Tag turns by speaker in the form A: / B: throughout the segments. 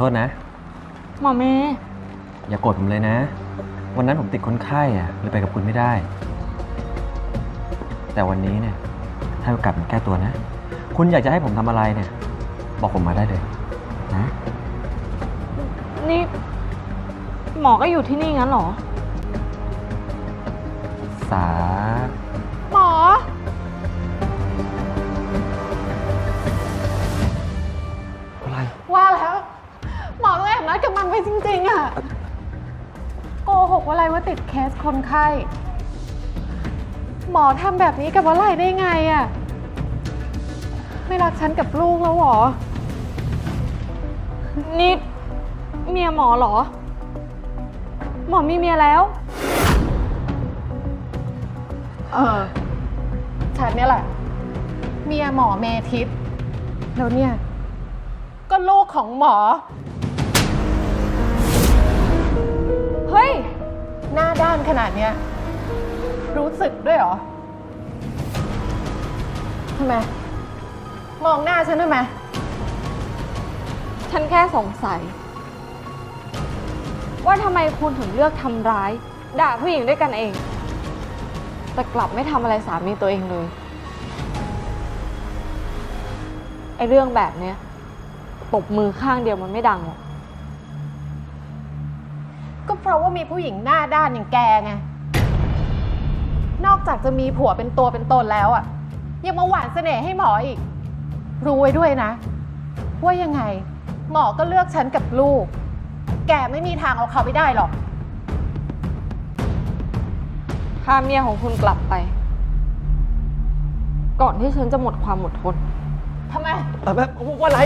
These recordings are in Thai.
A: โทษนะ
B: หมอเมย์
A: อย่าโกรธผมเลยนะ วันนั้นผมติดคนไข้อะเลยไปกับคุณไม่ได้ แต่วันนี้เนี่ยให้โอกาสผมแก้ตัวนะ คุณอยากจะให้ผมทำอะไรเนี่ย บอกผมมาได้เลยนะ
B: นี่ หมอก็อยู่ที่นี่งั้นเหรอ
A: สา
C: จริง ๆอะโกหกว่าอะไรว่าติดเคสคนไข้ หมอทำแบบนี้กับว่าไรได้ไงอะไม่รักฉันกับลูกแล้วเหรอ
B: นี่เมียหมอเหรอ หมอมีเมียแล้ว
C: เออ ฉันเนี่ยแหละ เมียหมอเมทิพย์แล้วเนี่ย ก็ลูกของหมอ ขนาดเนี้ยรู้สึกด้วยเหรอทำไม มองหน้าฉันทำไม
B: ฉันแค่สงสัย ว่าทำไมคุณถึงเลือกทำร้าย ด่าผู้หญิงด้วยกันเอง แต่กลับไม่ทำอะไรสามีตัวเองเลย ไอเรื่องแบบเนี้ยตบมือข้างเดียวมันไม่ดังหรอก
C: ก็เพราะว่ามีผู้หญิงหน้าด้านอย่างแกไง นอกจากจะมีผัวเป็นตัวเป็นตนแล้วอะยังมาหวานเสน่ห์ให้หมออีก รู้ไว้ด้วยนะ ว่ายังไง หมอก็เลือกฉันกับลูก แกไม่มีทางเอาเขาไปได้หรอก
B: พาเมียของคุณกลับไป ก่อนที่ฉันจะหมดความอดทน
C: ทำไม
D: เออแบบว่าไร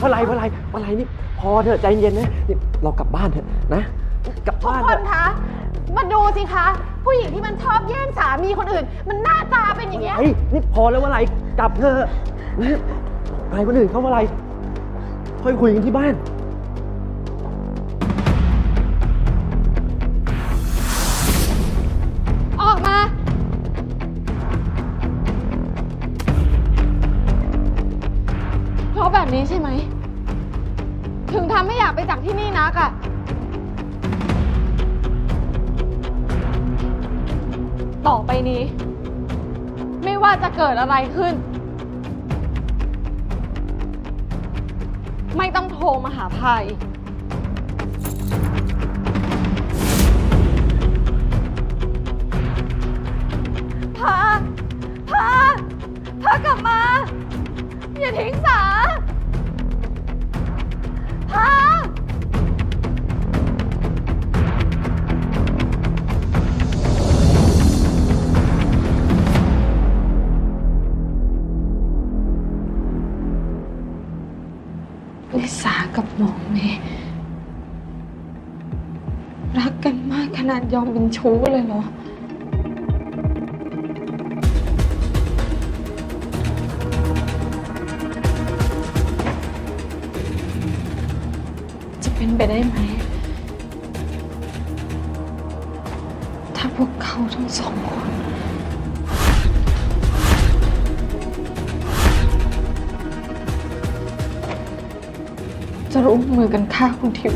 D: ว่าไรว่าไรว่าไรนี่ พอเถอะใจเย็นนะนี่เรากลับบ้านเถอะนะ กลับ
C: ทุก
D: บ้าน
C: ค
D: เถ
C: น
D: อะ
C: คะ มาดูสิคะ ผู้หญิงที่มันชอบแย่งสามีคนอื่น มันหน้าตาเป็นอย่างเงี้ย
D: เฮ้ยนี่พอแล้วว่าไรกลับเถอะนะอะไรคนอื่นเขาว่าไรค่อยคุยกันที่บ้าน
B: ออกมา เพราะแบบนี้ใช่ไหม ถึงทำให้อยากไปจากที่นี่นักอะ ต่อไปนี้ ไม่ว่าจะเกิดอะไรขึ้น ไม่ต้องโทรมาหาพาย ลิสากับหมอเมย์รักกันมากขนาดยอมเป็นชู้เลยเหรอ จะเป็นไปได้ไหม ถ้าพวกเขาทั้งสองคน จะร่วมมือกันฆ่าคุณทิว